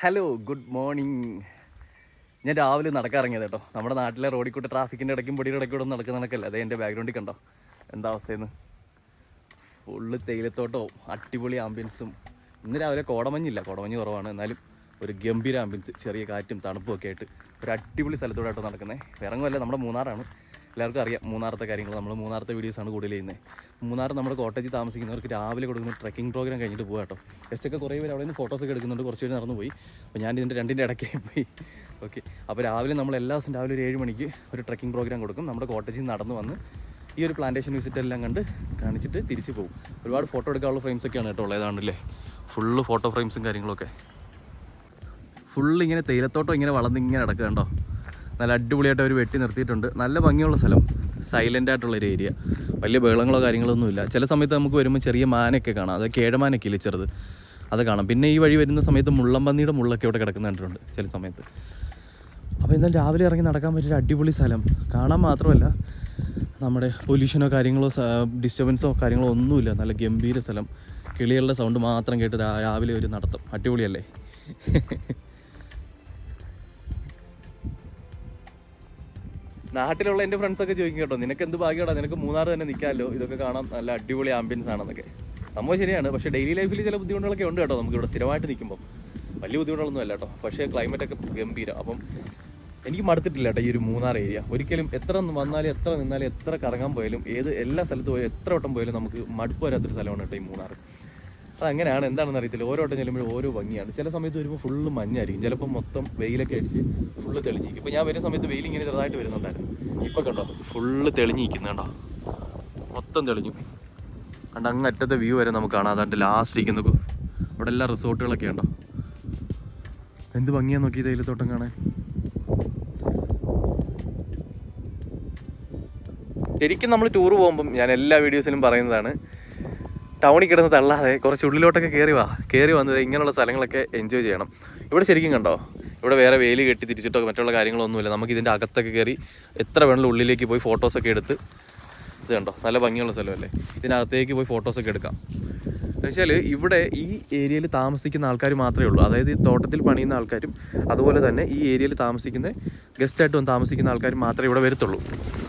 Hello good morning ഞാൻ രാവിലെ നടക്കാൻ ഇറങ്ങിയത് കേട്ടോ. നമ്മുടെ നാട്ടിലെ റോഡിൽ കൂടെ ട്രാഫിക്കിന്റെ ഇടയ്ക്കും പൊടിയുടെ ഇടയ്ക്കൂടെ നടക്കുന്ന നടക്കല്ല അതേ എന്റെ ബാക്ക്ഗ്രൗണ്ടിൽ കണ്ടോ? എന്താ അവസ്ഥയെന്ന് ഫുള്ള് തേയിലത്തോട്ടവും അടിപൊളി ആംബിയൻസും ഇന്ന് രാവിലെ കോടമഞ്ഞില്ല. കോടമഞ്ഞ് കുറവാണ്. എന്നാലും ഒരു ഗംഭീര ആംബിയൻസ് ചെറിയ കാറ്റും തണുപ്പും ഒക്കെ ആയിട്ട്. ഒരു അടിപൊളി സ്ഥലത്തോടായിട്ടോ നടക്കുന്നത് വേറെങ്ങുമല്ല നമ്മുടെ മൂന്നാറാണ്. എല്ലാവർക്കും അറിയാം മൂന്നാറത്തെ കാര്യങ്ങൾ. നമ്മൾ മൂന്നാറത്തെ വീഡിയോസാണ് കൂടുതൽ ചെയ്യുന്നത്. മൂന്നാർ നമ്മുടെ കോട്ടേജിൽ താമസിക്കുന്നവർക്ക് രാവിലെ കൊടുക്കുന്ന ട്രക്കിംഗ് പ്രോഗ്രാം കഴിഞ്ഞിട്ട് പോകാം കേട്ടോ. ജസ്റ്റൊക്കെ കുറേ പേര് അവിടെ നിന്ന് ഫോട്ടോസൊക്കെ എടുക്കുന്നുണ്ട്. കുറച്ച് പേര് നടന്നു പോയി അപ്പോൾ ഞാൻ ഇതിന്റെ രണ്ടിന്റെ ഇടയ്ക്ക് പോയി. ഓക്കെ അപ്പോൾ രാവിലെ നമ്മൾ എല്ലാ ദിവസവും രാവിലെ ഒരു ഏഴ് മണിക്ക് ഒരു ട്രക്കിംഗ് പ്രോഗ്രാം കൊടുക്കും. നമ്മുടെ കോട്ടേജിൽ നടന്നു വന്ന് ഈ ഒരു പ്ലാന്റേഷൻ വിസിറ്റ് എല്ലാം കണ്ട് കാണിച്ചിട്ട് തിരിച്ച് പോകും ഒരുപാട് ഫോട്ടോ എടുക്കാനുള്ള ഫ്രെയിംസൊക്കെയാണ് കേട്ടോ ഉള്ളതാണല്ലേ? ഫുള്ള് ഫോട്ടോ ഫ്രെയിംസും കാര്യങ്ങളൊക്കെ. ഫുള്ള് ഇങ്ങനെ തേയിലത്തോട്ടം ഇങ്ങനെ വളർന്നിങ്ങനെ നടക്കുക കണ്ടോ നല്ല അടിപൊളിയായിട്ട് അവർ വെട്ടി നിർത്തിയിട്ടുണ്ട്. നല്ല ഭംഗിയുള്ള സ്ഥലം. സൈലന്റ് ആയിട്ടുള്ള ഒരു ഏരിയ വലിയ ബഹളങ്ങളോ കാര്യങ്ങളോ ഒന്നുമില്ല ചില സമയത്ത് നമുക്ക് വരുമ്പോൾ ചെറിയ മാനൊക്കെ കാണാം. അത് കേഴമാനൊക്കെ ഇല്ലേ ചെറുത്? അത് കാണാം. പിന്നെ ഈ വഴി വരുന്ന സമയത്ത് മുള്ളമ്പന്നിയുടെ മുള്ളൊക്കെ ഇവിടെ കിടക്കുന്ന കണ്ടിട്ടുണ്ട് ചില സമയത്ത്. അപ്പോൾ എന്തായാലും രാവിലെ ഇറങ്ങി നടക്കാൻ പറ്റിയ ഒരു അടിപൊളി സ്ഥലം. കാണാൻ മാത്രമല്ല നമ്മുടെ പൊല്യൂഷനോ കാര്യങ്ങളോ ഡിസ്റ്റർബൻസോ കാര്യങ്ങളോ ഒന്നുമില്ല. നല്ല ഗംഭീര സ്ഥലം. കിളികളുടെ സൗണ്ട് മാത്രം കേട്ട് രാവിലെ ഒരു നടത്തം. അടിപൊളിയല്ലേ? നാട്ടിലുള്ള എന്റെ ഫ്രണ്ട്സൊക്കെ ചോദിക്കും കേട്ടോ നിനക്ക് എന്ത് ഭാഗ്യമാടാ? നിനക്ക് മൂന്നാർ തന്നെ നിൽക്കാമല്ലോ ഇതൊക്കെ കാണാൻ നല്ല അടിപൊളി ആംബിയൻസ് ആണെന്നൊക്കെ. സംഭവം ശരിയാണ് പക്ഷേ ഡെയിലി ലൈഫിൽ ചില ബുദ്ധിമുട്ടുകളൊക്കെ ഉണ്ട് കേട്ടോ നമുക്ക് ഇവിടെ സ്ഥിരമായിട്ട് നിൽക്കുമ്പോൾ വലിയ ബുദ്ധിമുട്ടുകളൊന്നും അല്ല കേട്ടോ പക്ഷേ ക്ലൈമറ്റൊക്കെ ഗംഭീരം. അപ്പം എനിക്ക് മടുത്തിട്ടില്ല കേട്ടോ ഈ ഒരു മൂന്നാർ ഏരിയ ഒരിക്കലും എത്ര വന്നാലും എത്ര നിന്നാലും എത്ര കറങ്ങാൻ പോയാലും ഏത് എല്ലാ സ്ഥലത്ത് പോയാലും എത്ര വട്ടം പോയാലും നമുക്ക് മടുപ്പ് വരാത്തൊരു സ്ഥലമാണ് കേട്ടോ ഈ മൂന്നാർ അതങ്ങനെയാണ്. എന്താണെന്ന് അറിയത്തില്ല. ഓരോ വട്ടം ചെല്ലുമ്പോഴും ഓരോ ഭംഗിയാണ്. ചില സമയത്ത് വരുമ്പോൾ ഫുള്ള് മഞ്ഞായിരിക്കും. ചിലപ്പോൾ മൊത്തം വെയിലൊക്കെ അടിച്ച് ഫുള്ള് തെളിഞ്ഞിരിക്കും. ഇപ്പോൾ ഞാൻ വരുന്ന സമയത്ത് വെയിൽ ഇങ്ങനെ ചെറുതായിട്ട് വരുന്നുണ്ടായിരുന്നു. ഇപ്പോൾ കണ്ടോ? ഫുള്ള് തെളിഞ്ഞിരിക്കുന്നു കണ്ടോ? മൊത്തം തെളിഞ്ഞു. കണ്ട്? അങ്ങ് അറ്റത്തെ വ്യൂ വരെ നമുക്ക് കാണാം. അതാണ്ട് ലാസ്റ്റ് ഇരിക്കുന്ന ഇവിടെ എല്ലാ റിസോർട്ടുകളൊക്കെ ഉണ്ടോ? എന്ത് ഭംഗിയാ നോക്കി തേയിലത്തോട്ടം കാണാൻ? ശരിക്കും നമ്മൾ ടൂർ പോകുമ്പം ഞാൻ എല്ലാ വീഡിയോസിലും പറയുന്നതാണ്. ടൗണിൽ കിടന്ന് തള്ളാതെ കുറച്ച് ഉള്ളിലോട്ടൊക്കെ കയറി വാ. കയറി വന്നത് ഇങ്ങനെയുള്ള സ്ഥലങ്ങളൊക്കെ എൻജോയ് ചെയ്യണം. ഇവിടെ ശരിക്കും കണ്ടോ? ഇവിടെ വേറെ വേലി കെട്ടി തിരിച്ചിട്ടോ മറ്റുള്ള കാര്യങ്ങളൊന്നുമില്ല. നമുക്ക് ഇതിന്റെ അകത്തൊക്കെ കയറി എത്ര വേണമെങ്കിലും ഉള്ളിലേക്ക് പോയി ഫോട്ടോസൊക്കെ എടുത്ത് ഇത് കണ്ടോ? നല്ല ഭംഗിയുള്ള സ്ഥലമല്ലേ? ഇതിനകത്തേക്ക് പോയി ഫോട്ടോസൊക്കെ എടുക്കാം. എന്നുവെച്ചാൽ ഇവിടെ ഈ ഏരിയയിൽ താമസിക്കുന്ന ആൾക്കാർ മാത്രമേ ഉള്ളൂ. അതായത് ഈ തോട്ടത്തിൽ പണിയുന്ന ആൾക്കാരും അതുപോലെ തന്നെ ഈ ഏരിയയിൽ താമസിക്കുന്ന ഗസ്റ്റായിട്ട് വന്ന് താമസിക്കുന്ന ആൾക്കാർ മാത്രമേ ഇവിടെ വരത്തുള്ളൂ.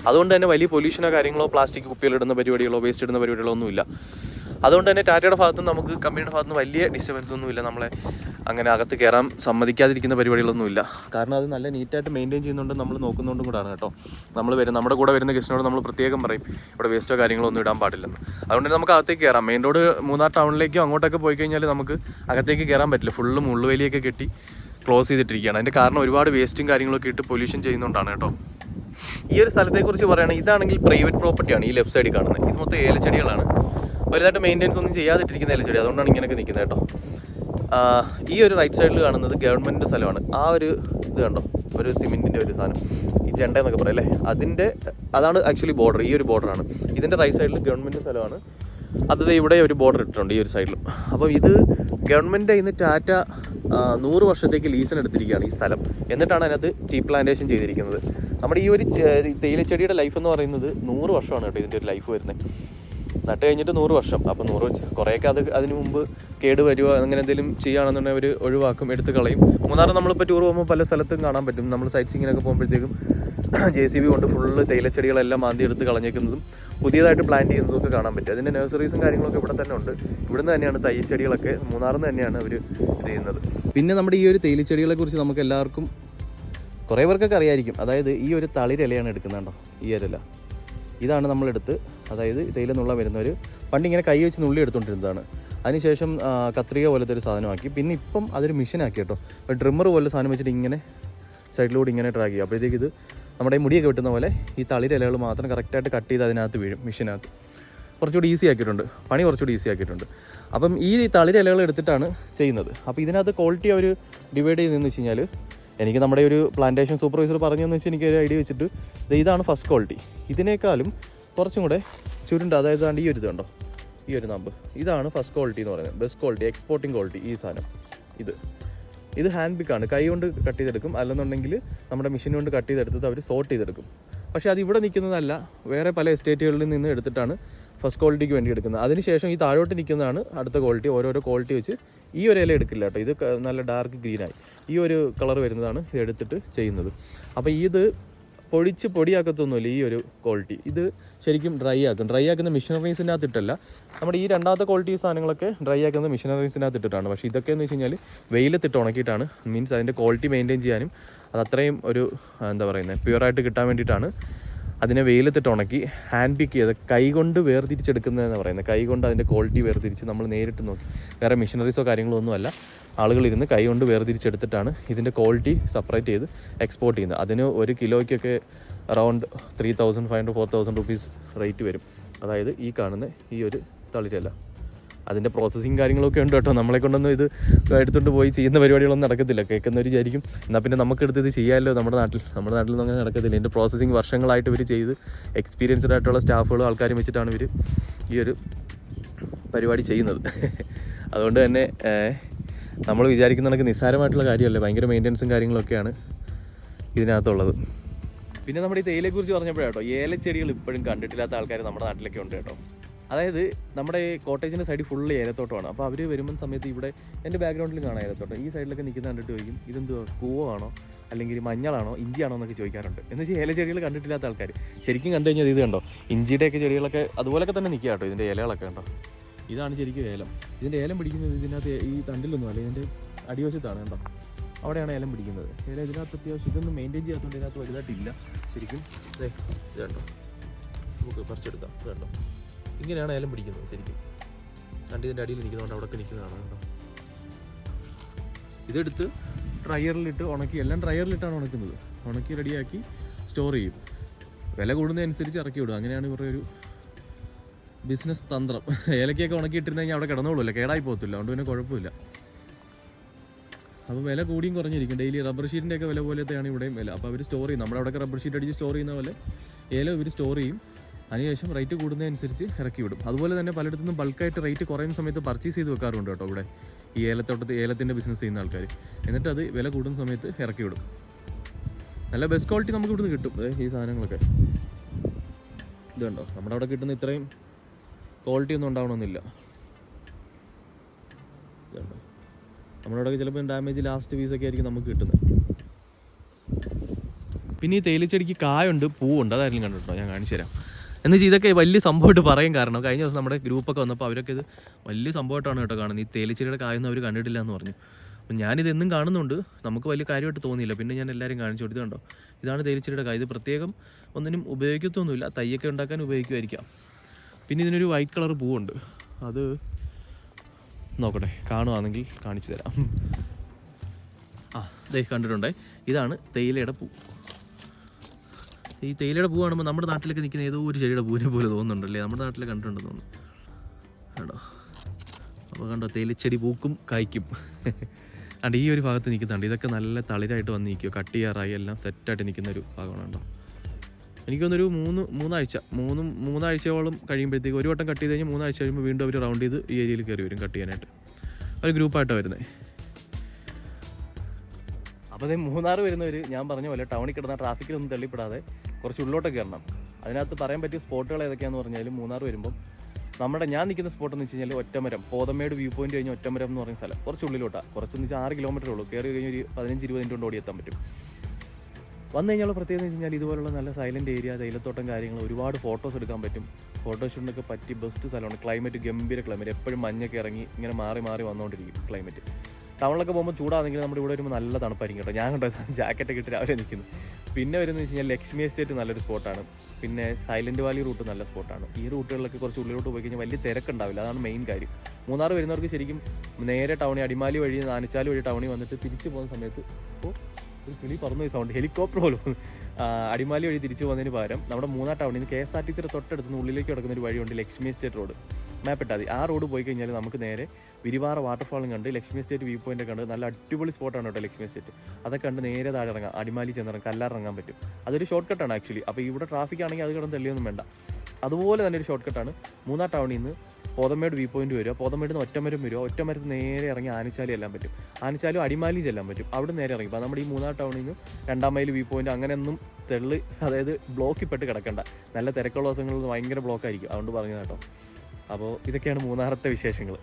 അതുകൊണ്ട് തന്നെ വലിയ പൊല്യൂഷനോ കാര്യങ്ങളോ പ്ലാസ്റ്റിക് കുപ്പികളിടുന്ന പരിപാടികളോ വേസ്റ്റ് ഇടുന്ന പരിപാടികളോ ഒന്നുമില്ല. അതുകൊണ്ട് തന്നെ ടാറ്റയുടെ ഭാഗത്തും നമുക്ക് കമ്പനിയുടെ ഭാഗത്തും വലിയ ഡിസ്റ്റർബൻസ് ഒന്നുമില്ല. നമ്മളെ അങ്ങനെ അകത്ത് കയറാൻ സമ്മതിക്കാതിരിക്കുന്ന പരിപാടികളൊന്നുമില്ല. കാരണം അത് നല്ല നീറ്റായിട്ട് മെയിന്റെയിൻ ചെയ്യുന്നുണ്ട് നമ്മൾ നോക്കുന്നതുകൊണ്ടും കൂടാണ് കേട്ടോ. നമ്മൾ വരും നമ്മുടെ കൂടെ വരുന്ന ഗസ്റ്റിനോട് നമ്മൾ പ്രത്യേകം പറയും. ഇവിടെ വേസ്റ്റോ കാര്യങ്ങളോ ഒന്നും ഇടാൻ പാടില്ലെന്ന്. അതുകൊണ്ട് നമുക്ക് അകത്തേക്ക് കയറാം മെയിൻ റോഡ് മൂന്നാർ ടൗണിലേക്കോ അങ്ങോട്ടൊക്കെ പോയി കഴിഞ്ഞാൽ നമുക്ക് അകത്തേക്ക് കയറാൻ പറ്റില്ല. ഫുള്ള് മുള്ളുവേലിയൊക്കെ കെട്ടി ക്ലോസ് ചെയ്തിട്ടിരിക്കുകയാണ്. അതിന്റെ കാരണം ഒരുപാട് വേസ്റ്റും കാര്യങ്ങളൊക്കെ ഇട്ട് പൊല്യൂഷൻ ചെയ്യുന്നതുകൊണ്ടാണ് കേട്ടോ. ഈ ഒരു സ്ഥലത്തെക്കുറിച്ച് പറയുകയാണെങ്കിൽ ഇതാണെങ്കിൽ പ്രൈവറ്റ് പ്രോപ്പർട്ടിയാണ് ഈ ലെഫ്റ്റ് സൈഡിൽ കാണുന്നത്. ഇത് മൊത്തം ഏലച്ചെടികളാണ്. വലുതായിട്ട് മെയിന്റെനൻസ് ഒന്നും ചെയ്യാതിട്ടിരിക്കുന്നതല്ല ചെടി അതുകൊണ്ടാണ് ഇങ്ങനെയൊക്കെ നിൽക്കുന്നത് കേട്ടോ. ഈ ഒരു റൈറ്റ് സൈഡിൽ കാണുന്നത് ഗവൺമെന്റ് സ്ഥലമാണ്. ആ ഒരു ഇത് കണ്ടോ? ഒരു സിമെന്റിന്റെ ഒരു സാധനം. ഈ ചെണ്ട എന്നൊക്കെ അല്ലേ? അതിന്റെ അതാണ് ആക്ച്വലി ബോർഡർ ഈ ഒരു ബോർഡറാണ് ഇതിന്റെ റൈറ്റ് സൈഡിൽ ഗവൺമെന്റ് സ്ഥലമാണ്. അത് ഇവിടെ ഒരു ബോർഡർ ഇട്ടിട്ടുണ്ട് ഈ ഒരു സൈഡിലും അപ്പം ഇത് ഗവൺമെന്റ് ഇന്ന് ടാറ്റ നൂറ് വർഷത്തേക്ക് ലീസിന് എടുത്തിരിക്കുകയാണ് ഈ സ്ഥലം. എന്നിട്ടാണ് അതിനകത്ത് ടീ പ്ലാന്റേഷൻ ചെയ്തിരിക്കുന്നത്. നമ്മുടെ ഈ ഒരു തേയിലച്ചെടിയുടെ ലൈഫ് എന്ന് പറയുന്നത് നൂറ് വർഷമാണ് കേട്ടോ ഇതിന്റെ ഒരു ലൈഫ് വരുന്നത്. നട്ട് കഴിഞ്ഞിട്ട് നൂറ് വർഷം. അപ്പോൾ നൂറ് കുറേയൊക്കെ അത് അതിന് മുമ്പ് കേട് വരുവ അങ്ങനെ എന്തെങ്കിലും ചെയ്യുകയാണെന്നുണ്ടെങ്കിൽ അവർ ഒഴിവാക്കും എടുത്ത് കളയും. മൂന്നാറ് നമ്മളിപ്പോൾ ടൂർ പോകുമ്പോൾ പല സ്ഥലത്തും കാണാൻ പറ്റും. നമ്മൾ സൈറ്റ് സീങ്ങിനൊക്കെ പോകുമ്പോഴത്തേക്കും ജെ സി ബി കൊണ്ട് ഫുള്ള് തേയിലച്ചെടികളെല്ലാം മാന്തി എടുത്ത് കളഞ്ഞേക്കുന്നതും പുതിയതായിട്ട് പ്ലാൻ ചെയ്യുന്നതൊക്കെ കാണാൻ പറ്റും. അതിന്റെ നഴ്സറീസും കാര്യങ്ങളൊക്കെ ഇവിടെ തന്നെ ഉണ്ട്. ഇവിടുന്ന് തന്നെയാണ് തൈച്ചെടികളൊക്കെ മൂന്നാറിൽ നിന്ന് തന്നെയാണ് അവർ ഇത് ചെയ്യുന്നത്. പിന്നെ നമ്മുടെ ഈ ഒരു തേയിലച്ചെടികളെ കുറിച്ച് നമുക്ക് എല്ലാവർക്കും കുറേ പേർക്കൊക്കെ അറിയായിരിക്കും. അതായത് ഈ ഒരു തളിരിലയാണ് കേട്ടോ ഈ ഒരില ഇതാണ് നമ്മളെടുത്ത് അതായത് തേയില നുള്ള വരുന്നവർ പണ്ട് ഇങ്ങനെ കൈ വെച്ച് നുള്ളി എടുത്തുകൊണ്ടിരുന്നതാണ് അതിനുശേഷം കത്രിക പോലത്തെ ഒരു സാധനമാക്കി. പിന്നെ ഇപ്പം അതൊരു മെഷീനാക്കി കേട്ടോ. ഡ്രിമ്മർ പോലെ സാധനം വെച്ചിട്ട് ഇങ്ങനെ സൈഡിലൂടെ ഇങ്ങനെ ട്രാക്ക് ചെയ്യും അപ്പോഴത്തേക്ക് ഇത് നമ്മുടെ മുടിയൊക്കെ വെട്ടുന്ന പോലെ ഈ തളിരിലകൾ മാത്രം കറക്റ്റായിട്ട് കട്ട് ചെയ്ത് അതിനകത്ത് വീഴും മെഷീനകത്ത്. കുറച്ചുകൂടി ഈസി ആക്കിയിട്ടുണ്ട്. പണി കുറച്ചുകൂടി ഈസി ആക്കിയിട്ടുണ്ട്. അപ്പം ഈ തളിരിലകൾ എടുത്തിട്ടാണ് ചെയ്യുന്നത്. അപ്പോൾ ഇതിനകത്ത് ക്വാളിറ്റി അവർ ഡിവൈഡ് ചെയ്തെന്ന് വെച്ച് കഴിഞ്ഞാൽ എനിക്ക് നമ്മുടെ ഒരു പ്ലാന്റേഷൻ സൂപ്പർവൈസർ പറഞ്ഞതെന്ന് വെച്ചാൽ എനിക്ക് ഒരു ഐഡിയ വെച്ചിട്ട് ഇതാണ് ഫസ്റ്റ് ക്വാളിറ്റി ഇതിനേക്കാളും കുറച്ചും കൂടെ ചുരുണ്ട്. അതായത് ഈ ഒരു ഇത് കണ്ടോ ഈ ഒരു നമ്പ്. ഇതാണ് ഫസ്റ്റ് ക്വാളിറ്റി എന്ന് പറയുന്നത്. ബെസ്റ്റ് ക്വാളിറ്റി എക്സ്പോർട്ടിംഗ് ക്വാളിറ്റി ഈ സാധനം. ഇത്. ഇത് ഹാൻഡ് പിക്കാണ് കൈ കൊണ്ട് കട്ട് ചെയ്തെടുക്കും. അല്ലെന്നുണ്ടെങ്കിൽ നമ്മുടെ മെഷീൻ കൊണ്ട് കട്ട് ചെയ്തെടുത്തത് അവർ സോർട്ട് ചെയ്തെടുക്കും. പക്ഷേ അത് ഇവിടെ നിൽക്കുന്നതല്ല. വേറെ പല എസ്റ്റേറ്റുകളിൽ നിന്ന് എടുത്തിട്ടാണ് ഫസ്റ്റ് ക്വാളിറ്റിക്ക് വേണ്ടി എടുക്കുന്നത്. അതിനുശേഷം ഈ താഴോട്ട് നിൽക്കുന്നതാണ് അടുത്ത ക്വാളിറ്റി ഓരോരോ ക്വാളിറ്റി വെച്ച് ഈ ഒരു ഇല എടുക്കില്ല കേട്ടോ. ഇത് നല്ല ഡാർക്ക് ഗ്രീനായി ഈ ഒരു കളർ വരുന്നതാണ് ഇത് എടുത്തിട്ട് ചെയ്യുന്നത്. അപ്പോൾ ഇത് പൊടിച്ച് പൊടിയാക്കത്തൊന്നുമില്ല ഈ ഒരു ക്വാളിറ്റി ഇത് ശരിക്കും ഡ്രൈ ആക്കും. ഡ്രൈ ആക്കുന്ന മെഷീനറീസിനകത്ത് ഇട്ടല്ല നമ്മുടെ ഈ രണ്ടാമത്തെ ക്വാളിറ്റി സാധനങ്ങളൊക്കെ ഡ്രൈ ആക്കുന്ന മെഷീനറീസിനകത്ത് ഇട്ടിട്ടാണ് പക്ഷേ ഇതൊക്കെ എന്ന് വെച്ച് കഴിഞ്ഞാൽ വെയിലത്തിട്ട് ഉണക്കിയിട്ടാണ്. മീൻസ് അതിന്റെ ക്വാളിറ്റി മെയിന്റെയിൻ ചെയ്യാനും അത് അത്രയും ഒരു എന്താ പറയുന്നത് പ്യുവറായിട്ട് കിട്ടാൻ വേണ്ടിയിട്ടാണ് അതിനെ വെയിലത്തിട്ട് ഉണക്കി ഹാൻഡ് പിക്ക് ചെയ്ത് കൈകൊണ്ട് വേർതിരിച്ചെടുക്കുന്നതെന്ന് പറയുന്നത്. കൈകൊണ്ട് അതിന്റെ ക്വാളിറ്റി വേർതിരിച്ച് നമ്മൾ നേരിട്ട് നോക്കി. വേറെ മെഷീനറീസോ കാര്യങ്ങളോ ഒന്നുമല്ല. ആളുകളിരുന്ന് കൈകൊണ്ട് വേർതിരിച്ചെടുത്തിട്ടാണ് ഇതിന്റെ ക്വാളിറ്റി സെപ്പറേറ്റ് ചെയ്ത് എക്സ്പോർട്ട് ചെയ്യുന്നത്. അതിന് ഒരു കിലോയ്ക്കൊക്കെ around three thousand five hundred four thousand rupees rate വരും. അതായത് ഈ കാണുന്ന ഈ ഒരു തളിരല്ല അതിന്റെ പ്രോസസ്സിങ് കാര്യങ്ങളൊക്കെ ഉണ്ട് കേട്ടോ. നമ്മളെ കൊണ്ടൊന്നും ഇത് എടുത്തുകൊണ്ട് പോയി ചെയ്യുന്ന പരിപാടികളൊന്നും നടക്കത്തില്ല. കേൾക്കുന്നവർ വിചാരിക്കും എന്നാൽ പിന്നെ നമുക്കെടുത്ത് ഇത് ചെയ്യാമല്ലോ നമ്മുടെ നാട്ടിൽ. നമ്മുടെ നാട്ടിലൊന്നും അങ്ങനെ നടക്കത്തില്ല. ഇതിന്റെ പ്രോസസ്സിങ് വർഷങ്ങളായിട്ട് ഇവർ ചെയ്ത് എക്സ്പീരിയൻസ്ഡ് ആയിട്ടുള്ള സ്റ്റാഫുകളും ആൾക്കാരും വെച്ചിട്ടാണ് ഇവർ ഈ ഒരു പരിപാടി ചെയ്യുന്നത്. അതുകൊണ്ട് തന്നെ നമ്മൾ വിചാരിക്കുന്ന കണക്ക് നിസ്സാരമായിട്ടുള്ള കാര്യമല്ല. ഭയങ്കര മെയിന്റനൻസും കാര്യങ്ങളൊക്കെയാണ് ഇതിനകത്തുള്ളത്. പിന്നെ നമ്മുടെ ഈ തേയിലയെക്കുറിച്ച് കേട്ടോ ഏലച്ചെടികൾ ഇപ്പോഴും കണ്ടിട്ടില്ലാത്ത ആൾക്കാർ നമ്മുടെ നാട്ടിലൊക്കെ ഉണ്ട് കേട്ടോ. അതായത് നമ്മുടെ കോട്ടേജിന്റെ സൈഡിൽ ഫുള്ള് ഏലത്തോട്ടമാണ്. അപ്പോൾ അവർ വരുമ്പോൾ സമയത്ത് ഇവിടെ എന്റെ ബാക്ക്ഗ്രൗണ്ടിൽ കാണാം ഏലത്തോട്ടം. ഈ സൈഡിലൊക്കെ നിൽക്കുന്ന കണ്ടിട്ട് ചോദിക്കും ഇതെന്തുവാ കൂവമാണോ അല്ലെങ്കിൽ മഞ്ഞളാണോ? ഇഞ്ചിയാണോ? എന്നൊക്കെ ചോദിക്കാറുണ്ട്. എന്ന് വെച്ചാൽ ഏലച്ചെടികൾ കണ്ടിട്ടില്ലാത്ത ആൾക്കാർ ശരിക്കും കണ്ടു കഴിഞ്ഞാൽ ഇത് കണ്ടോ? ഇഞ്ചിയുടെയൊക്കെ ചെടികളൊക്കെ അതുപോലൊക്കെ തന്നെ നിൽക്കുക കേട്ടോ ഇതിന്റെ ഇലകളൊക്കെ കണ്ടോ? ഇതാണ് ശരിക്കും ഏലം. ഇതിന്റെ ഏലം പിടിക്കുന്നത് ഇതിനകത്ത് ഈ തണ്ടിലൊന്നും അല്ല ഇതിന്റെ അടിവശത്താണ് കണ്ടോ? അവിടെയാണ് ഏലം പിടിക്കുന്നത്. ഏലം ഇതിനകത്ത് അത്യാവശ്യം ഇതൊന്നും മെയിന്റെയിൻ ചെയ്യാത്തതുകൊണ്ട് ഇതിനകത്ത് വലുതായിട്ടില്ല. ശരിക്കും ഇതേ ഇത് കണ്ടോ? നമുക്ക് പറിച്ചെടുക്കാം. ഇത് കണ്ടോ? ഇങ്ങനെയാണ് ഏലം പിടിക്കുന്നത് ശരിക്കും. കണ്ട് ഇതിന്റെ അടിയിൽ നിൽക്കുന്നതുകൊണ്ട് അവിടെ നിൽക്കുന്നതാണ് കേട്ടോ. ഇതെടുത്ത് ഡ്രയറിലിട്ട് ഉണക്കി എല്ലാം ഡ്രയറിലിട്ടാണ് ഉണക്കുന്നത്. ഉണക്കി റെഡിയാക്കി സ്റ്റോർ ചെയ്യും. വില കൂടുന്നതനുസരിച്ച് ഇറക്കി വിടും. അങ്ങനെയാണ് ഇവരുടെ ഒരു ബിസിനസ് തന്ത്രം. ഏലക്കൊക്കെ ഉണക്കിയിട്ടിരുന്നു കഴിഞ്ഞാൽ അവിടെ കിടന്നോളൂല്ലോ കേടായി പോകത്തില്ല. അതുകൊണ്ട് പിന്നെ കുഴപ്പമില്ല. അപ്പോൾ വില കൂടിയും കുറഞ്ഞിരിക്കും. ഡെയിലി റബ്ബർ ഷീറ്റിന്റെ ഒക്കെ വില പോലത്തെയാണ് ഇവിടെയും വില. അപ്പോൾ അവർ സ്റ്റോർ ചെയ്യും. നമ്മുടെ അവിടെയൊക്കെ റബ്ബർ ഷീറ്റ് അടിച്ച് സ്റ്റോർ ചെയ്യുന്ന പോലെ ഏലം ഇവർ സ്റ്റോർ ചെയ്യും. അതിനുശേഷം റേറ്റ് കൂടുന്നതനുസരിച്ച് ഇറക്കി വിടും. അതുപോലെ തന്നെ പലയിടത്തുനിന്നും ബൾക്കായിട്ട് റേറ്റ് കുറയുന്ന സമയത്ത് പർച്ചേസ് ചെയ്ത് വെക്കാറുണ്ട് കേട്ടോ ഇവിടെ ഈ ഏലത്തോട്ടത്ത് ഏലത്തിന്റെ ബിസിനസ് ചെയ്യുന്ന ആൾക്കാർ എന്നിട്ട് അത് വില കൂടുന്ന സമയത്ത് ഇറക്കി വിടും. നല്ല ബെസ്റ്റ് ക്വാളിറ്റി നമുക്ക് ഇവിടുന്ന് കിട്ടും. ഈ സാധനങ്ങളൊക്കെ. ഇത് കണ്ടോ? നമ്മുടെ അവിടെ കിട്ടുന്ന ഇത്രയും ക്വാളിറ്റി ഒന്നും ഉണ്ടാവണമെന്നില്ല. നമ്മുടെ അവിടെ ചിലപ്പോൾ ഡാമേജ് ലാസ്റ്റ് പീസൊക്കെ ആയിരിക്കും നമുക്ക് കിട്ടുന്നത്. പിന്നെ ഈ തേയിലച്ചെടിക്ക് കായുണ്ട് പൂവുണ്ട്. അതായിരുന്നു കണ്ടിട്ടോ ഞാൻ കാണിച്ചു തരാം എന്ന് വെച്ചാൽ ഇതൊക്കെ വലിയ സംഭവമായിട്ട് പറയും കാരണം കഴിഞ്ഞ ദിവസം നമ്മുടെ ഗ്രൂപ്പൊക്കെ വന്നപ്പോൾ അവരൊക്കെ ഇത് വലിയ സംഭവമായിട്ടാണ് കേട്ടോ കാണുന്നത്. ഈ തേലിച്ചെടിയുടെ കായൊന്നും അവർ കണ്ടിട്ടില്ല എന്ന് പറഞ്ഞു. അപ്പം ഞാനിത് എന്നും കാണുന്നുണ്ട്. നമുക്ക് വലിയ കാര്യമായിട്ട് തോന്നിയില്ല. പിന്നെ ഞാൻ എല്ലാവരും കാണിച്ചു കൊടുത്തു കണ്ടോ? ഇതാണ് തേലിച്ചെടിയുടെ കായ്. ഇത് പ്രത്യേകം ഒന്നിനും ഉപയോഗിക്കത്തൊന്നുമില്ല. തയ്യൊക്കെ ഉണ്ടാക്കാൻ ഉപയോഗിക്കുമായിരിക്കാം. പിന്നെ ഇതിനൊരു വൈറ്റ് കളർ പൂവുണ്ട്. അത് നോക്കട്ടെ കാണുവാണെങ്കിൽ കാണിച്ചു തരാം. ആ ദേ കണ്ടിട്ടുണ്ടേ. ഇതാണ് തേയിലയുടെ പൂ. ഈ തേയിലയുടെ പൂ കാണുമ്പോൾ നമ്മുടെ നാട്ടിലൊക്കെ നിൽക്കുന്ന ഏതോ ഒരു ചെടിയുടെ പൂവിനെ പോലെ തോന്നുന്നുണ്ടല്ലേ? നമ്മുടെ നാട്ടിൽ കണ്ടിട്ടുണ്ട് തോന്നുന്നു. കണ്ടോ? അപ്പോൾ കണ്ടോ തേയിലച്ചെടി പൂക്കും കായ്ക്കും. കണ്ട് ഈ ഒരു ഭാഗത്ത് നിൽക്കുന്നുണ്ട്. ഇതൊക്കെ നല്ല തളിരായിട്ട് വന്ന് നിൽക്കുക കട്ട് ചെയ്യാറായി എല്ലാം സെറ്റായിട്ട് നിൽക്കുന്ന ഒരു ഭാഗമാണ് കേട്ടോ എനിക്ക് തോന്നുന്നൊരു മൂന്ന് മൂന്നാഴ്ച മൂന്നും മൂന്നാഴ്ചയോളം കഴിയുമ്പോഴത്തേക്ക് ഒരു വട്ടം കട്ട് ചെയ്ത് കഴിഞ്ഞാൽ മൂന്നാഴ്ച കഴിയുമ്പോൾ വീണ്ടും അവർ റൗണ്ട് ചെയ്ത് ഈ ഏരിയയിൽ കയറി വരും കട്ട് ചെയ്യാനായിട്ട്. ഒരു ഗ്രൂപ്പായിട്ടാണ് വരുന്നത് അപ്പോൾ അതേ മൂന്നാർ വരുന്നവർ ഞാൻ പറഞ്ഞ പോലെ ടൗണിൽ കിടന്ന ട്രാഫിക്കിലൊന്നും തള്ളിപ്പെടാതെ കുറച്ച് ഉള്ളോട്ടൊക്കെ കയറണം. അതിനകത്ത് പറയാൻ പറ്റിയ സ്പോട്ടുകൾ ഏതൊക്കെയാണെന്ന് പറഞ്ഞാൽ മൂന്നാർ വരുമ്പം നമ്മുടെ ഞാൻ നിൽക്കുന്ന സ്പോട്ട് എന്ന് വെച്ച് കഴിഞ്ഞാൽ ഒറ്റമരം. പോതമേട് വ്യൂ പോയിന്റ് കഴിഞ്ഞ ഒറ്റമരം എന്ന് പറയുന്ന സ്ഥലം. കുറച്ച് ഉള്ളിലോട്ടാണ് കുറച്ചെന്ന് വെച്ചാൽ ആറ് കിലോമീറ്റർ ഉള്ളൂ. കയറി കഴിഞ്ഞ് ഒരു പതിനഞ്ച് ഇരുപത് മിനിറ്റ് കൊണ്ട് ഓടിയെത്താൻ പറ്റും. വന്നു കഴിഞ്ഞാൽ പ്രത്യേകത എന്ന് വെച്ച് കഴിഞ്ഞാൽ ഇതുപോലുള്ള നല്ല സൈലന്റ് ഏരിയ തേയിലത്തോട്ടം കാര്യങ്ങൾ ഒരുപാട് ഫോട്ടോസ് എടുക്കാൻ പറ്റും. ഫോട്ടോഷൂട്ടിനൊക്കെ പറ്റി ബെസ്റ്റ് സ്ഥലമാണ്. ക്ലൈമറ്റ് ഗംഭീര ക്ലൈമറ്റ് എപ്പോഴും മഞ്ഞൊക്കെ ഇറങ്ങി ഇങ്ങനെ മാറി മാറി വന്നുകൊണ്ടിരിക്കും ക്ലൈമറ്റ് ടൗണിലൊക്കെ പോകുമ്പോൾ ചൂടാണെങ്കിൽ നമ്മുടെ ഇവിടെ വരുമ്പോൾ നല്ല തണുപ്പായിരിക്കും കേട്ടോ. ഞാൻ കണ്ടോ ജാക്കറ്റൊക്കെ ഇട്ട് രാവിലെ നിൽക്കുന്നു. പിന്നെ വരുന്നത് വെച്ച് കഴിഞ്ഞാൽ ലക്ഷ്മി എസ്റ്റേറ്റ് നല്ലൊരു സ്പോട്ടാണ് പിന്നെ സൈലന്റ് വാലി റൂട്ട് നല്ല സ്പോട്ടാണ് ഈ റൂട്ടുകളിലൊക്കെ കുറച്ച് ഉള്ളിലോട്ട് പോയി കഴിഞ്ഞാൽ വലിയ തിരക്കുണ്ടാവില്ല. അതാണ് മെയിൻ കാര്യം. മൂന്നാർ വരുന്നവർക്ക് ശരിക്കും നേരെ ടൗണി അടിമാലി വഴി നാനിച്ചാലി വഴി ടൗണി വന്നിട്ട് തിരിച്ചു പോകുന്ന സമയത്ത് ഇപ്പോൾ ഒരു കിളി പറന്നു പോയി സൗണ്ട് ഹെലികോപ്റ്റർ പോലും അടിമാലി വഴി തിരിച്ചു പോകുന്നതിന് പകരം നമ്മുടെ മൂന്നാർ ടൗണിൽ നിന്ന് കെ എസ് ആർ ടി സിയുടെ തൊട്ടടുത്ത് ഉള്ളിലേക്ക് കിടക്കുന്ന ഒരു വഴിയുണ്ട് ലക്ഷ്മി എസ്റ്റേറ്റ് റോഡ് മാപ്പ് ഇട്ടാൽ മതി. ആ റോഡ് പോയി കഴിഞ്ഞാൽ നമുക്ക് നേരെ വിരിവാറ വാട്ടർഫാളും കണ്ട് ലക്ഷ്മി എസ്റ്റേറ്റ് വ്യൂ പോയിന്റ് കണ്ട് നല്ല അടിപൊളി സ്പോട്ടാണ് കേട്ടോ ലക്ഷ്മി എസ്റ്റേറ്റ് അതൊക്കെ കണ്ട് നേരെ താഴെ ഇറങ്ങാം. അടിമാലി ചെന്നിറങ്ങാം. കല്ലാറിറങ്ങാൻ പറ്റും. അതൊരു ഷോർട്ട് കട്ടാണ് ആക്ച്വലി അപ്പോൾ ഇവിടെ ട്രാഫിക് ആണെങ്കിൽ അത് കിടന്ന് തെളിയൊന്നും വേണ്ട. അതുപോലെ തന്നെ ഒരു ഷോർട്ട് കട്ടാണ് മൂന്നാർ ടൗണിൽ നിന്ന് പോതമേട് വ്യൂ പോയിന്റ് വരിക പോതമേട് നിന്ന് ഒറ്റമരം വരിക ഒറ്റമരത്ത് നേരെ ഇറങ്ങി ആനച്ചാലി ചെല്ലാൻ പറ്റും. ആനച്ചാലും അടിമാലി ചെല്ലാൻ പറ്റും. അവിടെ നേരെ ഇറങ്ങി. അപ്പോൾ നമ്മുടെ ഈ മൂന്നാർ ടൗണിൽ നിന്ന് രണ്ടാം മൈൽ വ്യൂ പോയിന്റ് അങ്ങനെയൊന്നും തെള്ളി അതായത് ബ്ലോക്കിൽപ്പെട്ട് കിടക്കണ്ട. നല്ല തിരക്കുള്ള ദിവസങ്ങളിൽ ഭയങ്കര ബ്ലോക്കായിരിക്കും അതുകൊണ്ട് പറഞ്ഞു കേട്ടോ. അപ്പോൾ ഇതൊക്കെയാണ് മൂന്നാറത്തെ വിശേഷങ്ങൾ.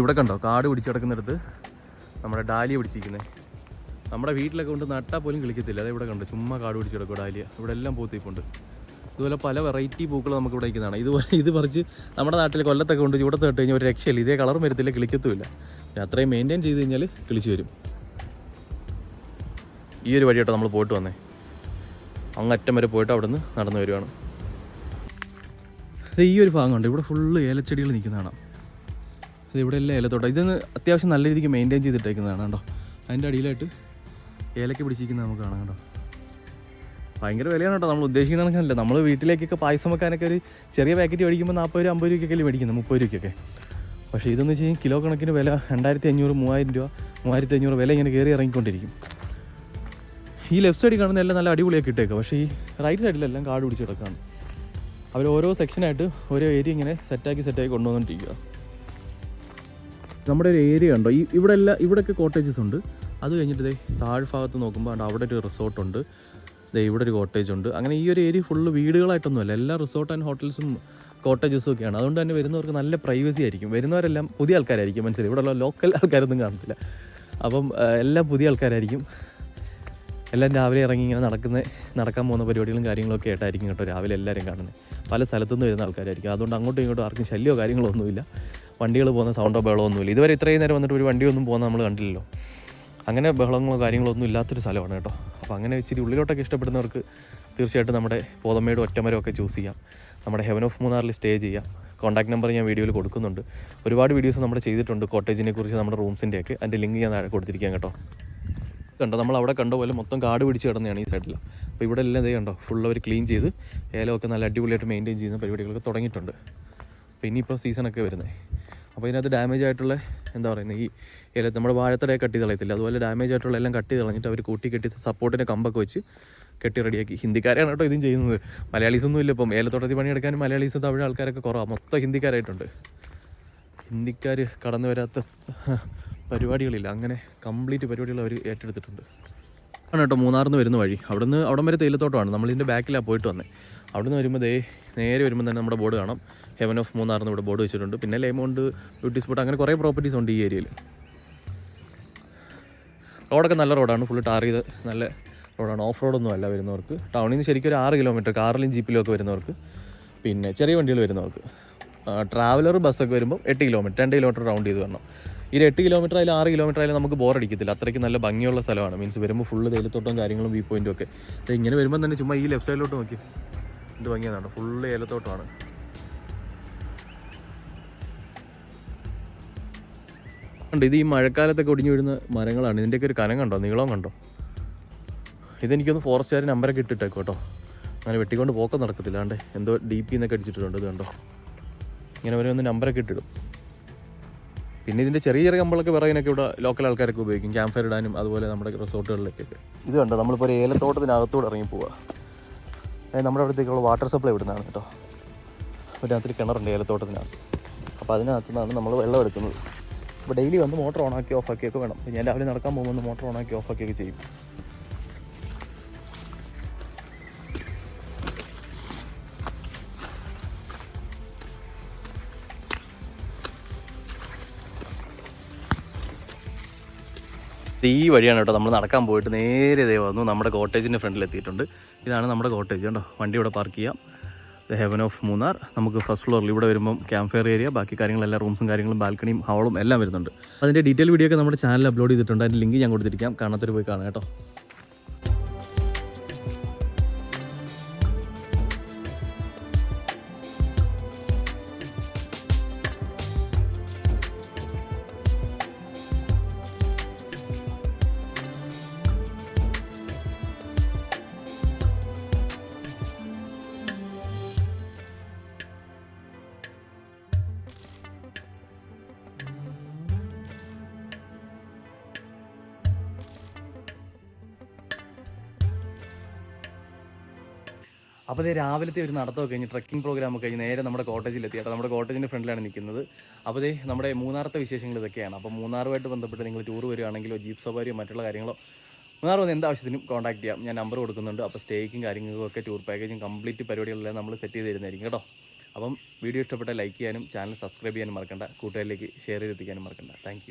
ഇവിടെ കണ്ടോ കാട് പിടിച്ച് കിടക്കുന്നിടത്ത് നമ്മുടെ ഡാലിയ പിടിച്ചിരിക്കുന്നത് നമ്മുടെ വീട്ടിലൊക്കെ കൊണ്ട് നട്ടാൽ പോലും കിളിക്കത്തില്ല. അത് ഇവിടെ കണ്ടോ ചുമ്മാ കാട് പിടിച്ച് കിടക്കും ഡാലിയ. ഇവിടെ എല്ലാം പൂത്തിപ്പുണ്ട് ഇതുപോലെ പല വെറൈറ്റി പൂക്കൾ നമുക്ക് ഇവിടെ ഇരിക്കുന്നതാണ്. ഇതുപോലെ ഇത് പറിച്ച് നമ്മുടെ നാട്ടിൽ കൊല്ലത്തൊക്കെ കൊണ്ട് ചൂടത്ത് ഇട്ട് കഴിഞ്ഞാൽ ഒരു രക്ഷയില്ല. ഇതേ കളർ വരത്തില്ല കിളിക്കത്തുമില്ല. അത്രയും മെയിന്റെയിൻ ചെയ്ത് കഴിഞ്ഞാൽ കിളിച്ച് വരും. ഈ ഒരു വഴിയാട്ടോ നമ്മൾ പോയിട്ട് വന്നേ. അങ്ങറ്റം വരെ പോയിട്ട് അവിടെ നിന്ന് നടന്നു വരുവാണ്. ഈ ഒരു ഭാഗമുണ്ട് ഇവിടെ ഫുള്ള് ഏലച്ചെടികൾ നിൽക്കുന്നതാണ്. ഇത് ഇവിടെ എല്ലാം ഏലത്തോട്ടം ഇതൊന്ന് അത്യാവശ്യം നല്ല രീതിക്ക് മെയിന്റെയിൻ ചെയ്തിട്ടേക്കുന്നതാണ് കേട്ടോ. അതിന്റെ അടിയിലായിട്ട് ഏലക്ക പിടിച്ചിരിക്കുന്നത് നമുക്ക് കാണാം കേട്ടോ. ഭയങ്കര വിലയാണ് കേട്ടോ. നമ്മൾ ഉദ്ദേശിക്കുന്ന കണക്കല്ല. നമ്മൾ വീട്ടിലേക്കൊക്കെ പായസം വെക്കാനൊക്കെ ഒരു ചെറിയ പാക്കറ്റ് മേടിക്കുമ്പോൾ നാൽപ്പത് രൂപ അമ്പത് രൂപയ്ക്കൊക്കെ മേടിക്കുന്നത് മുപ്പത് രൂപയ്ക്കൊക്കെ. പക്ഷേ ഇതെന്ന് വെച്ച് കഴിഞ്ഞാൽ കിലോ കണക്കിന് വില രണ്ടായിരത്തി അഞ്ഞൂറ് മൂവായിരം രൂപ മൂവായിരത്തി അഞ്ഞൂറ് വില ഇങ്ങനെ കയറി ഇറങ്ങിക്കൊണ്ടിരിക്കും. ഈ ലെഫ്റ്റ് സൈഡിൽ കാണുന്ന എല്ലാം നല്ല അടിപൊളിയൊക്കെ ഇട്ടേക്കുക പക്ഷേ ഈ റൈറ്റ് സൈഡിലെല്ലാം കാട് പിടിച്ച് കിടക്കുകയാണ് അവർ ഓരോ സെക്ഷനായിട്ട് ഓരോ ഏരിയ ഇങ്ങനെ സെറ്റാക്കി സെറ്റാക്കി കൊണ്ടുവന്നുകൊണ്ടിരിക്കുക നമ്മുടെ ഒരു ഏരിയ ഉണ്ടോ? ഈ ഇവിടെ എല്ലാം ഇവിടെയൊക്കെ കോട്ടേജസ് ഉണ്ട്. അത് കഴിഞ്ഞിട്ട് ദേ താഴ്ഭാഗത്ത് നോക്കുമ്പോൾ അവിടെ ഒരു റിസോർട്ടുണ്ട് ദേ ഇവിടെ ഒരു കോട്ടേജ് ഉണ്ട്. അങ്ങനെ ഈ ഒരു ഏരിയ ഫുള്ള് വീടുകളായിട്ടൊന്നുമല്ല എല്ലാ റിസോർട്ട് ആൻഡ് ഹോട്ടൽസും കോട്ടേജസും ഒക്കെയാണ്. അതുകൊണ്ട് തന്നെ വരുന്നവർക്ക് നല്ല പ്രൈവസി ആയിരിക്കും. വരുന്നവരെല്ലാം പുതിയ ആൾക്കാരായിരിക്കും. മനസ്സിലായി? ഇവിടെയുള്ള ലോക്കൽ ആൾക്കാരൊന്നും കാണത്തില്ല. അപ്പം എല്ലാം പുതിയ ആൾക്കാരായിരിക്കും. എല്ലാം രാവിലെ ഇറങ്ങി ഇങ്ങനെ നടക്കുന്ന നടക്കാൻ പോകുന്ന പരിപാടികളും കാര്യങ്ങളൊക്കെ ആയിട്ടായിരിക്കും കേട്ടോ രാവിലെ എല്ലാവരും കാണുന്നത്. പല സ്ഥലത്തുനിന്ന് വരുന്ന ആൾക്കാരായിരിക്കും. അതുകൊണ്ട് അങ്ങോട്ടും ഇങ്ങോട്ടും ആർക്കും ശല്യമോ കാര്യങ്ങളോ ഒന്നുമില്ല. വണ്ടികൾ പോകുന്ന സൗണ്ടോ ബഹളമോ ഒന്നുമില്ല. ഇതുവരെ ഇത്രയും നേരം വന്നിട്ട് ഒരു വണ്ടിയൊന്നും പോകുന്ന നമ്മൾ കണ്ടില്ലല്ലോ. അങ്ങനെ ബഹളങ്ങളോ കാര്യങ്ങളോ ഒന്നും ഇല്ലാത്തൊരു സ്ഥലമാണ് കേട്ടോ. അപ്പോൾ അങ്ങനെ ഇച്ചിരി ഉള്ളിലോട്ടൊക്കെ ഇഷ്ടപ്പെടുന്നവർക്ക് തീർച്ചയായിട്ടും നമ്മുടെ പോതമേടും ഒറ്റമരം ഒക്കെ ചൂസ് ചെയ്യാം. നമ്മുടെ ഹെവൻ ഓഫ് മൂന്നാറിൽ സ്റ്റേ ചെയ്യാം. കോൺടാക്ട് നമ്പർ ഞാൻ വീഡിയോയിൽ കൊടുക്കുന്നുണ്ട്. ഒരുപാട് വീഡിയോസ് നമ്മൾ ചെയ്തിട്ടുണ്ട്. കോട്ടേജിനെ കുറിച്ച് നമ്മുടെ റൂംസിന്റെയൊക്കെ അതിന്റെ ലിങ്ക് ഞാൻ താഴെ കൊടുത്തിരിക്കാം കേട്ടോ. കണ്ടോ? നമ്മൾ അവിടെ കണ്ട പോലെ മൊത്തം കാട് പിടിച്ച് കിടന്നതാണ് ഈ സൈഡിൽ അപ്പോൾ ഇവിടെ എല്ലാം ഇതേ കണ്ടോ? ഫുൾ അവർ ക്ലീൻ ചെയ്ത് ഏലമൊക്കെ നല്ല അടിപൊളിയായിട്ട് മെയിന്റെയിൻ ചെയ്യുന്ന പരിപാടികളൊക്കെ തുടങ്ങിയിട്ടുണ്ട്. അപ്പോൾ ഇനിയിപ്പോൾ സീസണൊക്കെ വരുന്നത് അപ്പോൾ ഇതിനകത്ത് ഡാമേജ് ആയിട്ടുള്ള എന്താ പറയുന്നത് ഈ ഏല നമ്മുടെ വാഴത്തടയെ കട്ടി തളയത്തില്ല അതുപോലെ ഡാമേജ് ആയിട്ടുള്ള എല്ലാം കട്ടി തളഞ്ഞിട്ട് അവർ കൂട്ടി കെട്ടി സപ്പോർട്ടിന്റെ കമ്പൊക്കെ വെച്ച് കെട്ടി റെഡിയാക്കി ഹിന്ദിക്കാരാണ് കേട്ടോ ഇതും ചെയ്യുന്നത്. മലയാളീസ് ഒന്നും ഇല്ല ഇപ്പം. ഏലത്തോട്ടത്തിൽ പണിയെടുക്കാനും മലയാളീസ് തമിഴ് ആൾക്കാരൊക്കെ കുറവാണ് മൊത്തം ഹിന്ദിക്കാരായിട്ടുണ്ട്. ഹിന്ദിക്കാർ കടന്നു വരാത്ത പരിപാടികളില്ല. അങ്ങനെ കംപ്ലീറ്റ് പരിപാടികൾ അവർ ഏറ്റെടുത്തിട്ടുണ്ട്. ആണ് കേട്ടോ മൂന്നാറിൽ നിന്ന് വരുന്ന വഴി. അവിടുന്ന് അവിടം വരെ തേയിലത്തോട്ടമാണ്. നമ്മളിതിന്റെ ബാക്കിലാണ് പോയിട്ട് വന്നത് അവിടുന്ന് വരുമ്പോൾ ദേ നേരെ വരുമ്പോൾ തന്നെ നമ്മുടെ ബോർഡ് കാണാം. ഹെവൻ ഓഫ് മൂന്നാറിന് ഇവിടെ ബോർഡ് വെച്ചിട്ടുണ്ട്. പിന്നെ ലേമൗണ്ട് ബ്യൂട്ടി സ്പോട്ട് അങ്ങനെ കുറേ പ്രോപ്പർട്ടീസ് ഉണ്ട് ഈ ഏരിയയിൽ റോഡൊക്കെ നല്ല റോഡാണ്. ഫുള്ള് ടാർ ചെയ്ത് നല്ല റോഡാണ്. ഓഫ് റോഡൊന്നും അല്ല വരുന്നവർക്ക്. ടൗണിൽ നിന്ന് ശരിക്കും ഒരു ആറ് കിലോമീറ്റർ കാറിലും ജീപ്പിലും ഒക്കെ വരുന്നവർക്ക്. പിന്നെ ചെറിയ വണ്ടികൾ വരുന്നവർക്ക്. ട്രാവലർ ബസ്സൊക്കെ വരുമ്പോൾ എട്ട് കിലോമീറ്റർ രണ്ട് കിലോമീറ്റർ റൗണ്ട് ചെയ്ത് വരണം. ഒരു എട്ട് കിലോമീറ്റർ ആയാലും ആറ് കിലോമീറ്റർ ആയാലും നമുക്ക് ബോറടിക്കത്തില്ല അത്രയ്ക്ക് നല്ല ഭംഗിയുള്ള സ്ഥലമാണ്. മീൻസ് വരുമ്പോൾ ഫുള്ള് തേയിലത്തോട്ടം കാര്യങ്ങളും വ്യൂ പോയിന്റും ഒക്കെ. ഇങ്ങനെ വരുമ്പോൾ തന്നെ ചുമ്മാ ഈ ലെഫ്റ്റ് സൈഡിലോട്ട് നോക്കി. ഇത് ഭംഗിയാണ് ഫുള്ള് ഏലത്തോട്ടമാണ് ഉണ്ട് ഇത് ഈ മഴക്കാലത്തൊക്കെ ഒടിഞ്ഞു വീഴുന്ന മരങ്ങളാണ്. ഇതിന്റെയൊക്കെ ഒരു കനം കണ്ടോ? നീളം കണ്ടോ? ഇതെനിക്കൊന്ന് ഫോറസ്റ്റുകാർ നമ്പറൊക്കെ ഇട്ടിട്ടേക്കോ കേട്ടോ. അങ്ങനെ വെട്ടിക്കൊണ്ട് പോക്കം നടക്കത്തില്ല. കണ്ടേ എന്തോ ഡി പി എന്നൊക്കെ അടിച്ചിട്ടുണ്ട് ഇത് കണ്ടോ? ഇങ്ങനെ ഓരോന്ന് നമ്പറൊക്കെ ഇട്ടിടും. പിന്നെ ഇതിന്റെ ചെറിയ ചെറിയ കമ്പളൊക്കെ വിറകിനൊക്കെ ഇവിടെ ലോക്കൽ ആൾക്കാരൊക്കെ ഉപയോഗിക്കും. ക്യാമ്പ് ഫയർ ഇടാനും അതുപോലെ നമ്മുടെ റിസോർട്ടുകളിലേക്കൊക്കെ ഇത് കണ്ടോ? നമ്മളിപ്പോൾ ഒരു ഏലത്തോട്ടത്തിനകത്തൂടെ ഇറങ്ങി പോവുക നമ്മുടെ അവിടത്തേക്കുള്ള വാട്ടർ സപ്ലൈ ഇവിടുന്നാണ് കേട്ടോ. അതിനകത്തൊരു കിണറുണ്ട് ഏലത്തോട്ടത്തിനകത്ത്. അപ്പോൾ അതിനകത്തു നിന്നാണ് നമ്മൾ വെള്ളം എടുക്കുന്നത്. അപ്പോൾ ഡെയിലി വന്ന് മോട്ടർ ഓണാക്കി ഓഫാക്കിയൊക്കെ വേണം. ഞാൻ രാവിലെ നടക്കാൻ പോകുമ്പോൾ മോട്ടർ ഓണാക്കി ഓഫാക്കിയൊക്കെ ചെയ്യും. ഈ വഴിയാണ് കേട്ടോ നമ്മൾ നടക്കാൻ പോയിട്ട് നേരെ ഇതേ വന്നു. നമ്മുടെ കോട്ടേജിന്റെ ഫ്രണ്ടിൽ എത്തിയിട്ടുണ്ട്. ഇതാണ് നമ്മുടെ കോട്ടേജ് കേട്ടോ വണ്ടി ഇവിടെ പാർക്ക് ചെയ്യാം. ദ ഹെവൻ ഓഫ് മൂന്നാർ നമുക്ക് ഫസ്റ്റ് ഫ്ലോറിൽ ഇവിടെ വരുമ്പം ക്യാമ്പ് ഫെയർ ഏരിയ ബാക്കി കാര്യങ്ങളെല്ലാം റൂംസും കാര്യങ്ങളും ബാൽക്കണിയും ഹാളും എല്ലാം വരുന്നുണ്ട്. അതിന്റെ ഡീറ്റെയിൽ വീഡിയോ ഒക്കെ നമ്മുടെ ചാനൽ അപ്ലോഡ് ചെയ്തിട്ടുണ്ട്. അതിന്റെ ലിങ്ക് ഞാൻ കൊടുത്തിരിക്കാം. കാണാത്തൊരു പോയി കാണാം കേട്ടോ. അപ്പോൾ ഇത് രാവിലത്തെ ഒരു നടത്തമൊക്കെ കഴിഞ്ഞ് ട്രക്കിംഗ് പ്രോഗ്രാം ഒക്കെ കഴിഞ്ഞ് നേരെ നമ്മുടെ കോട്ടേജിലെത്തി കേട്ടോ നമ്മുടെ കോട്ടേജിന്റെ ഫ്രണ്ടിലാണ് നിൽക്കുന്നത്. അപ്പോൾ ഇതേ നമ്മുടെ മൂന്നാറത്തെ വിശേഷങ്ങൾ ഇതൊക്കെയാണ്. അപ്പോൾ മൂന്നാറുമായിട്ട് ബന്ധപ്പെട്ട് നിങ്ങൾ ടൂർ വരികയാണെങ്കിലോ ജീപ്പ് സവാരിയോ മറ്റുള്ള കാര്യങ്ങളോ മൂന്നാർ വന്ന് എന്ത് ആവശ്യത്തിനും കോൺടാക്ട് ചെയ്യാം. ഞാൻ നമ്പർ കൊടുക്കുന്നുണ്ട്. അപ്പോൾ സ്റ്റേക്കും കാര്യങ്ങൾക്കും ഒക്കെ ടൂർ പാക്കേജും കംപ്ലീറ്റ് പരിപാടികളെല്ലാം നമ്മൾ സെറ്റ് ചെയ്ത് തരുന്നതായിരിക്കും കേട്ടോ. അപ്പം വീഡിയോ ഇഷ്ടപ്പെട്ട ലൈക്ക് ചെയ്യാനും ചാനൽ സബ്സ്ക്രൈബ് ചെയ്യാനും മറക്കണ്ട. കൂട്ടുകാരിലേക്ക് ഷെയർ ചെയ്തെത്തിക്കാനും മറക്കണ്ട. താങ്ക്